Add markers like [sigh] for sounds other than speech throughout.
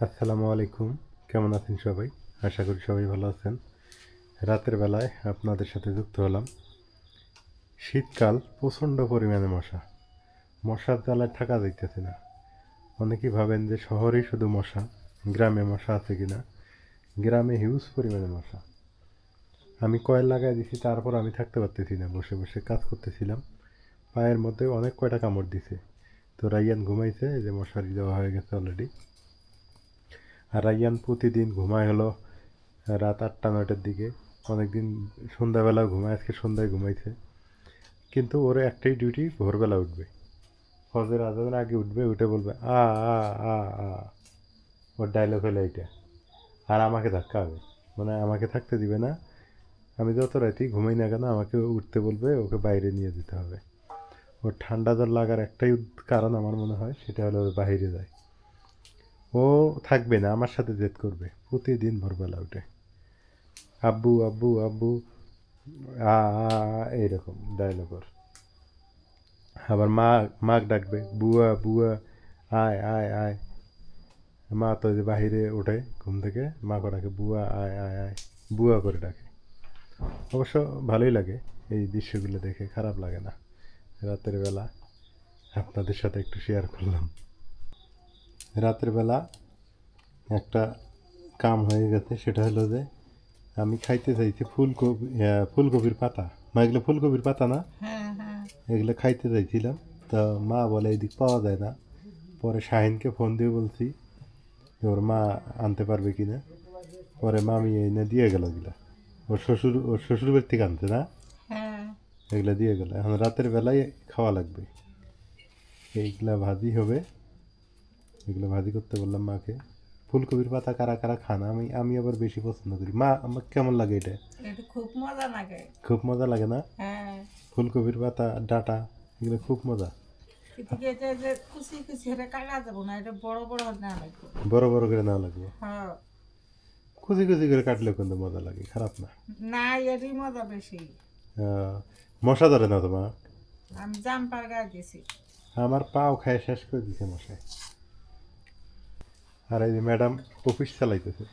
আসসালামু আলাইকুম। কেমন আছেন সবাই? আশা করি সবাই ভালো আছেন। রাতের বেলায় আপনাদের সাথে যুক্ত হলাম। শীতকাল প্রচণ্ড পরিমাণে মশা। মশার জ্বালায় থাকা যাইতেছে না। অনেকেই ভাবেন যে শহরেই শুধু মশা, গ্রামে মশা আছে কি না গ্রামে হিউজ পরিমাণে মশা। আমি কয়েল লাগাই দিছি, তারপর আমি থাকতে পারতেছি না। বসে বসে কাজ করতেছিলাম। পায়ের মধ্যে অনেক কয়টা কামড় দিছে। তো রাইয়ান ঘুমাইছে যে মশারি দেওয়া হয়ে গেছে অলরেডি আর রাইয়ান প্রতিদিন ঘুমায় হলো রাত আটটা, নয়টার দিকে। অনেকদিন সন্ধ্যাবেলাও ঘুমায়, আজকে সন্ধ্যায় ঘুমাইছে। কিন্তু ওর একটাই ডিউটি ভোরবেলা উঠবে। ফজর আজানের আগে উঠবে, উঠে বলবে, আ আ আ আ। ওর ডায়লগ হলো এইটা। আর আমাকে ধাক্কা হবে। মানে আমাকে থাকতে দিবে না। আমি যত রাতেই ঘুমাই না কেন, আমাকে উঠতে বলবে, ওকে বাইরে নিয়ে যেতে হবে। ওর ঠান্ডা জল লাগার একটাই কারণ আমার মনে হয়, সেটা হলো বাইরে যায়। ও থাকবে না, আমার সাথে জেদ করবে। প্রতিদিন ভোরবেলা উঠে। আব্বু আব্বু আব্বু। আ এইরকম ডায়লগ ওর। আবার মা, মাক ডাকবে, বুয়া বুয়া, আয় আয় আয়। মা তো যে বাহিরে ওঠে ঘুম থেকে, মা করে ডাকে, বুয়া, আয় আয় আয়। বুয়া করে ডাকে। অবশ্য ভালোই লাগে এই দৃশ্যগুলো দেখে, খারাপ লাগে না। রাতের বেলা আপনাদের সাথে একটু শেয়ার করলাম। রাতের বেলা একটা কাম হয়ে গেছে সেটা হলো যে আমি খাইতে চাইছি ফুলকপি ফুলকপির পাতা। মা এগুলো ফুলকপির পাতা না? হ্যাঁ হ্যাঁ। এগুলো খাইতে চাইছিলাম তা মা বলে এদিক পাওয়া যায় না। পরে শাহিনকে ফোন দিয়ে বলছি ওর মা আনতে পারবে কি না পরে মামি এনে দিয়ে গেল এগুলা। ওর শ্বশুর ওর শ্বশুর বাড়ি থেকে আনতে না? হ্যাঁ। এগুলা দিয়ে গেল। এখন রাতের বেলায় খাওয়া লাগবে। এইগুলা ভাজি হবে। এগুলো ভাজি করতে বললাম মাকে। ফুলকপির পাতা কারা কারা খান আমি আমি আবার বেশি পছন্দ করি। মা আমার কেমন লাগে এটা? খুব মজা লাগে। খুব মজা লাগে না? হ্যাঁ। ফুলকপির পাতা ডাটা এগুলো খুব মজা। না বড় বড় করে নেওয়া লাগবে? হ্যাঁ। কুচি কুচি করে কাটলেও কিন্তু মজা লাগে খারাপ না। না এরই মজা বেশি। মশা ধরে না তোমার? আমি জাম্পার গায়ে দিছি আমার পাও খায় শেষ করে দিছে মশাই আর এই যে ম্যাডাম অফিস চালাইতেছে।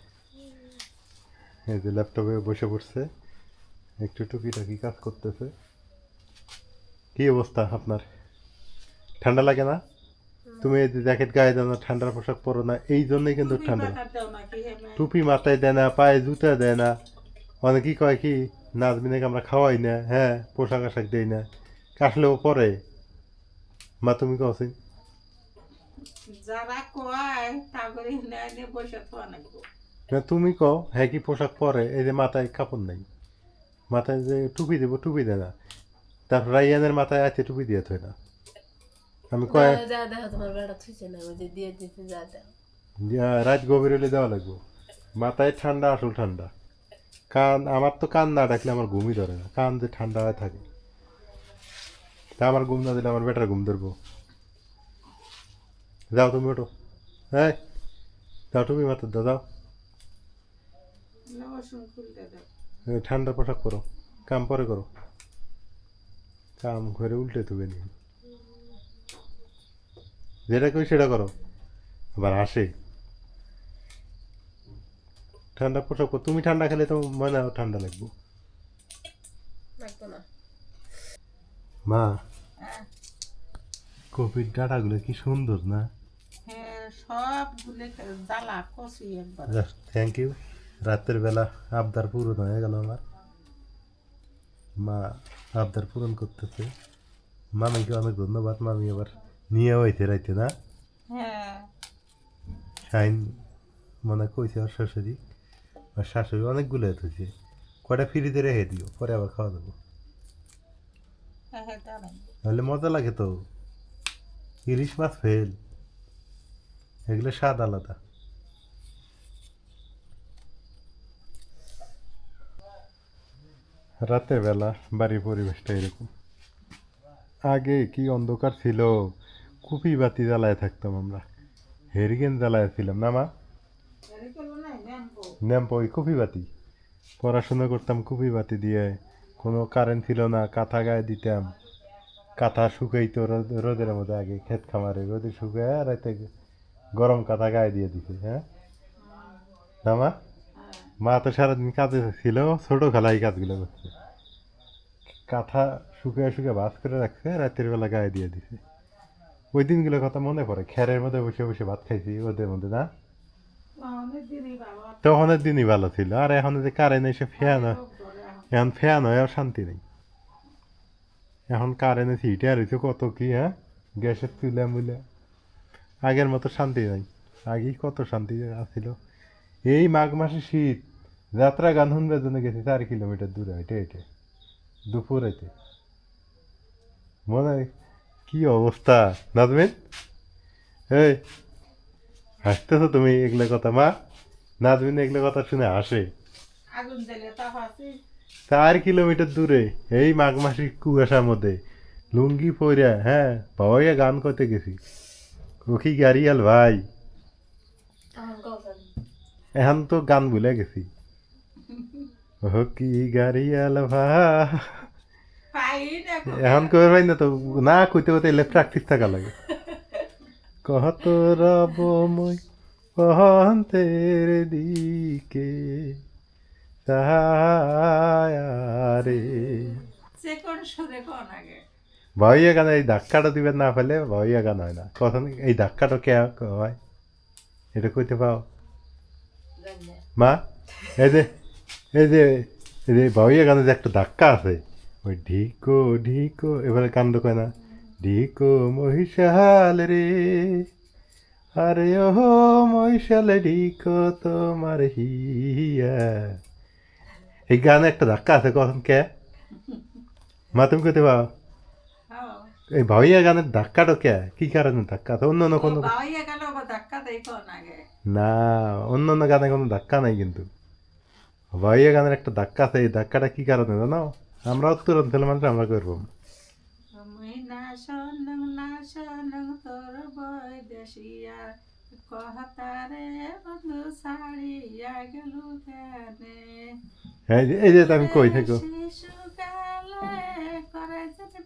এই যে ল্যাপটপে বসে পড়ছে। একটু টুকিটাকি কাজ করতেছে। কি অবস্থা আপনার? ঠান্ডা লাগে না? তুমি এই যে জ্যাকেট গায়ে দাও না ঠান্ডার পোশাক পরো না এই জন্যই কিন্তু ঠান্ডা। টুপি মাথায় দেয় না পায়ে জুতা দেয় না। অনেকেই কয় কি নাজমিনাকে আমরা খাওয়াই না হ্যাঁ পোশাক আশাক দেই না। কাশলেও পরে। মা তুমি কছিন যারা কয় তাগরে নেয় নিয়ে বসে থাকা না তুমি কও হ্যাঁ কি পোশাক পরে? এই যে মাথায় কাপড় নাই। মাথায় যে টুপি দেবো টুপি দেয় না। তারপর রাইয়ানের মাথায় আছে টুপি দিয়ে থই না। আমি কয় যা দেখো তোমার বেড়া থুইছে না ওই যে দিয়ে দিতে যা দেখো রাত গভীর হলে দেওয়া লাগবো। মাথায় ঠান্ডা আসল ঠান্ডা। কান আমার তো কান না ডাকলে আমার ঘুমই ধরে না। কান যে ঠান্ডা হয়ে থাকে। তা আমার ঘুম না দিলে আমার বেটার ঘুম ধরবো। যাও তুমি ওঠো। হ্যাঁ যাও তুমি মাত্র দাও যাও ঠান্ডা পোশাক করো কাম পরে করো। কাম ঘরে উল্টে তুবে নি। যেটা কই সেটা করো। আবার আসে। ঠান্ডা পোশাক করো তুমি ঠান্ডা খেলে তো মনে হয় ঠান্ডা লাগবো। মা কপির ডাটাগুলো কি সুন্দর না? সবগুলো জ্বালা কষি একবার। থ্যাংক ইউ রাতের বেলা আবদার পূরণ হয়ে গেল আমার। মা আবদার পূরণ করতেছে। মামিকে অনেক ধন্যবাদ। মামি আবার নিয়ে হইতে রাইতে না? হ্যাঁ। শাইন মনে কইছে ওর শাশুড়ি। আর শাশুড়ি অনেকগুলো হয়েছে কটা ফ্রিতে রেখে দিও? পরে আবার খাওয়া দেবো। হ্যাঁ হ্যাঁ তাহলে মজা লাগে তো। ইলিশ মাছ ফেল। এগুলো স্বাদ আলাদা। রাতের বেলা বাড়ির পরিবেশটা এরকম। আগে কি অন্ধকার ছিল, কুপি বাতি জ্বালায় থাকতাম আমরা। হেরিকেন জ্বালায় ছিলাম। না, মা? ন্যাম্প, ওই কুপি বাতি। পড়াশোনা করতাম কুপি বাতি দিয়ে। কোনো কারেন্ট ছিল না, কাঁথা গায়ে দিতাম। কাঁথা শুকাইতো রোদ- রোদের মধ্যে আগে, ক্ষেত খামারে রোদে শুকায়, রাতে গরম কাঁথা গায়ে দিয়ে দিছে হ্যাঁ? মা হ্যাঁ। মা তো সারাদিন কাজে ছিল ছোট খালা এই কাজগুলো করছে। কাঁথা শুকিয়ে শুকিয়ে ভাত করে রাখছে রাতের বেলা গায়ে দিয়ে দিছে। ওই দিনগুলোর কথা মনে পড়ে খেরের মধ্যে বসে বসে ভাত খাইছি ওদের মধ্যে না? তখনের দিনই ভালো। ছিল আর এখন যে কারেন্ট এসে ফ্যান হয় এখন। এখন ফ্যান হয় আর শান্তি নেই। এখন কারেন্ট এসে হিটার হয়েছে কত কি হ্যাঁ? গ্যাসের চুলা মুলা। আগের মতো শান্তি নাই। আগেই কত শান্তি আছিল। এই মাঘ মাসে শীত যাত্রা গান শুনবার জন্য গেছি চার কিলোমিটার দূরে হেঁটে হেঁটে দুপুর হেঁটে মনে হয় কি অবস্থা? নাজমিন? এই হাসতেছো তুমি এগুলো কথা মা? নাজমিন এগুলো কথা শুনে হাসে। চার কিলোমিটার দূরে এই মাঘ মাসে কুয়াশার মধ্যে লুঙ্গি পইরা হ্যাঁ বাবাইয়া গান করতে গেছি। ও কি গাড়ি আল ভাই এখন তো গান ভুলে গেছি ও কি গাড়ি আল ভাই না এখন কবে পাই না তো না কইতে কইতে এলে প্র্যাকটিস থাকা লাগে কত রব মই অন্তের দিকে রে সে কোন সুরে কোন আগে ভাইয়া গান এই ধাক্কাটা দিবেন না ফেলে ভাইয়া গান হয় না কথা এই ধাক্কাটা কে হয় এটা কইতে পাও মা এই যে এই যে এই যে ভাইয়া গানে যে একটা ধাক্কা আছে ওই ঢিকো ঢিকো এবারে কান্দ কয় না ঢিকো মহিষাল রে আরে ও মহিষাল ঢিকো তোমার হিয়া এই গানে একটা ধাক্কা আছে কখন কে মা তুমি কইতে পাও এই ভাইয়া গানের ধাক্কাটা কে? কি কারণে ধাক্কা? অন্য অন্য কোনো না অন্য অন্য গানে কোনো ধাক্কা নাই কিন্তু। ভাইয়া গানের একটা ধাক্কা আছে এই ধাক্কাটা কি কারণে জানো? আমরা উত্তরাঞ্চল মানুষ আমরা করব। আমি না শোনং না শোনং তোর বই দেশিয়া কহতারে বন্ধু সারিয়া গেল কেনে? এই যে- এই যে আমি কই থাকো।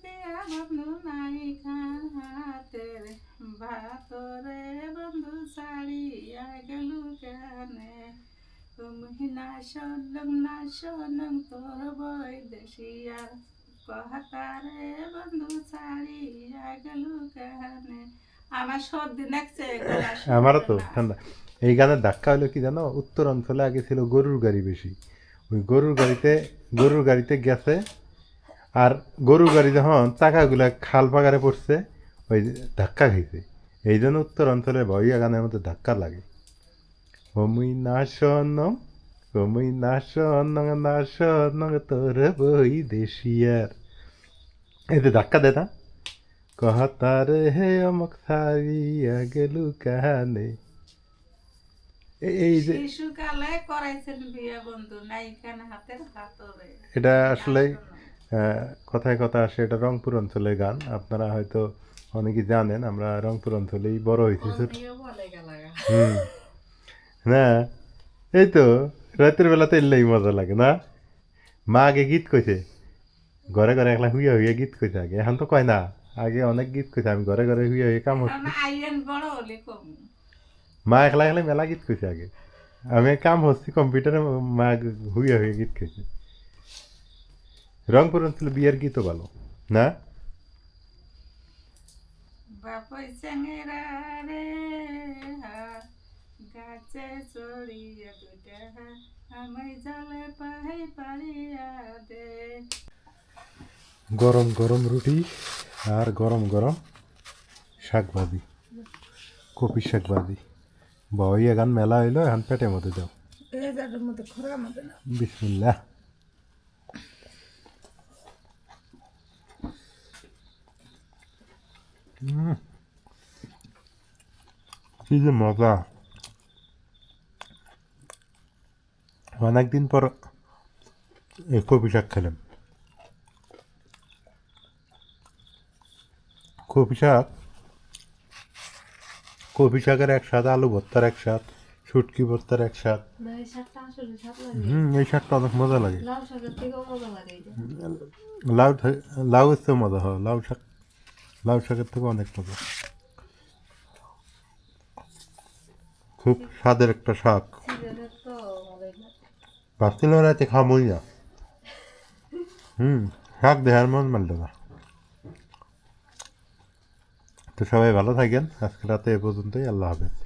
বিয়া বন্ধু নাই খান হাতের ভাতরে বন্ধু সারিয়া গেল কেনে? তুমি না শোনং না শোনং তোর বই দেশিয়া কহতারে বন্ধু সারিয়া গেল কেনে? আমার সর্দি নাকছে [laughs] আমারও তো। ঠান্ডা। এই গানের ধাক্কা হলো কি জানো? উত্তর অঞ্চলে আগে ছিল গরুর গাড়ি বেশি। ওই গরুর গাড়িতে গরুর গাড়িতে গেছে আর গরু গাড়ি যখন চাকাগুলা খাল পাকারে পড়ছে ওই ধাক্কা খাইছে। এই জন্য উত্তর অঞ্চলে ভইয়া গানের মধ্যে ধাক্কা লাগে। ওমুই না শোনং ওমুই না শোনং না শোনং তোর বই দেশিয়ার। যে ধাক্কা দে না কহতার হে অমক সারিয়া গেলু কাহানে। এই যে শিশুকালে করাইছেন বিয়ে বন্ধু নাইখান হাতের হাতরে। এটা আসলে কথায় কথা আসে এটা রংপুর অঞ্চলের গান। আপনারা হয়তো অনেকেই জানেন আমরা রংপুর অঞ্চলেই বড় হয়েছি হুম। না এই তো রাতের বেলাতে এলেই মজা লাগে না? মা আগে গীত কইছে ঘরে ঘরে একলা হুইয়া হুইয়া গীত কইছে আগে। এখন তো কয় না আগে অনেক গীত কইছে আমি ঘরে ঘরে হুইয়া হুইয়া কম। মা একলা একলা মেলা গীত কইছে আগে। আমি কাম হচ্ছি কম্পিউটারে মা হুইয়া হুইয়া গীত কইছে। রংপুর অঞ্চলে বিয়ের গীতও ভালো না? বাপই রে গাছে চড়িয়া দুটা হা, আমি জলে পাই পারিয়া দে। গরম গরম রুটি আর গরম গরম শাক ভাজি কপি শাক ভাজি বাবাইয়া গান মেলা হইল এখন পেটের মধ্যে না। বিসমিল্লাহ। কি যে মজা অনেকদিন পর কপি শাক খেলাম কপি শাক কপি শাকের এক স্বাদ আলু ভর্তার এক স্বাদ শুটকি ভর্তার এক স্বাদ না এই শাকটা আসলে শাক হুম এই শাকটা অনেক মজা লাগে লাউ লাউ মজা হয় লাউ শাক লাউ শাকের থেকে অনেক মজা। খুব স্বাদের একটা শাক। ভাবছিলাম রাতে খামই না। হুম, শাক দেহার মন মানল না। তো সবাই ভালো থাকেন। আজকে রাতে এ পর্যন্তই। আল্লাহ হাফেজ।